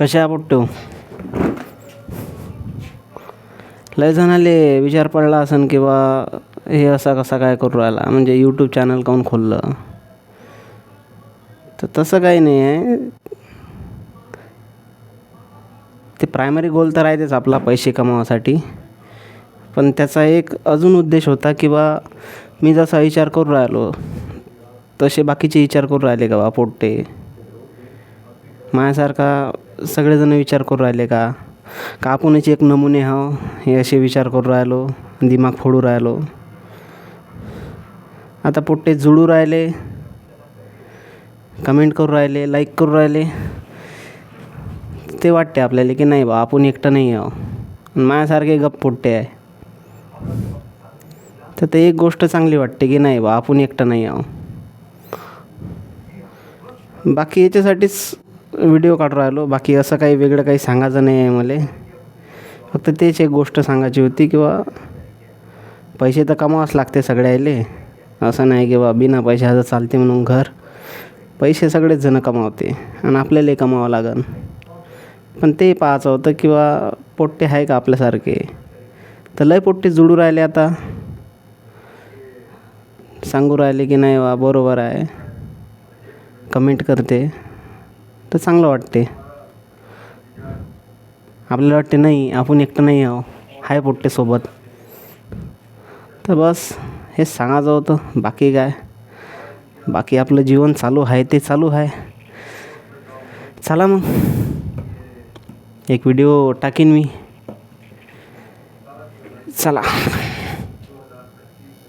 कशा पोट्टू लय जणाले विचार पडला असन की बा हे असा कसा काय करू राहिला? म्हणजे यूट्यूब चॅनल काऊन खोललं? तर तसं काही नाही आहे. ते प्रायमरी गोल तर आहेच आपला पैसे कमावासाठी. पण त्याचा एक अजून उद्देश होता की बा मी जसा विचार करू राहिलो तसे बाकीचे विचार करू राहिले का बा पोट्टे? माझ्यासारखा सगळेजण विचार करू राहिले का? का आपणच एक नमुने हो? हे असे विचार करू राहिलो दिमाग फोडू राहिलो. आता पोट्टे जुळू राहिले. कमेंट करू राहिले लाईक करू राहिले. ते वाटते आपल्याला की नाही बा आपण एकटं नाही आहो माझ्यासारखे गप पोट्टे आहे. तर ते एक गोष्ट चांगली वाटते की नाही बा आपण एकटं नाही आहो बाकी याच्यासाठीच व्हिडिओ काढू राहिलो. बाकी असं काही वेगळं काही सांगायचं नाही आहे मला. फक्त तेच एक गोष्ट सांगायची होती किंवा पैसे तर कमावाच लागते सगळ्याले. असं नाही की बा बिना पैशाचं चालते म्हणून घर. पैसे सगळेच जण कमावते आणि आपल्यालाही कमावं लागन. पण ते पाहायचं होतं किंवा पोट्टे आहे का आपल्यासारखे? तर लय पोट्टे जुळू राहिले आता. सांगू राहिले की नाही वा बरोबर आहे. कमेंट करते. तर चांगलं वाटते आपल्याला वाटते नाही आपण एकटं नाही आहो आहे पोट्टे सोबत. तर बस हेच सांगायचं होतं बाकी काय? बाकी आपलं जीवन चालू आहे ते चालू आहे. चला मग. एक व्हिडिओ टाकीन मी. चला.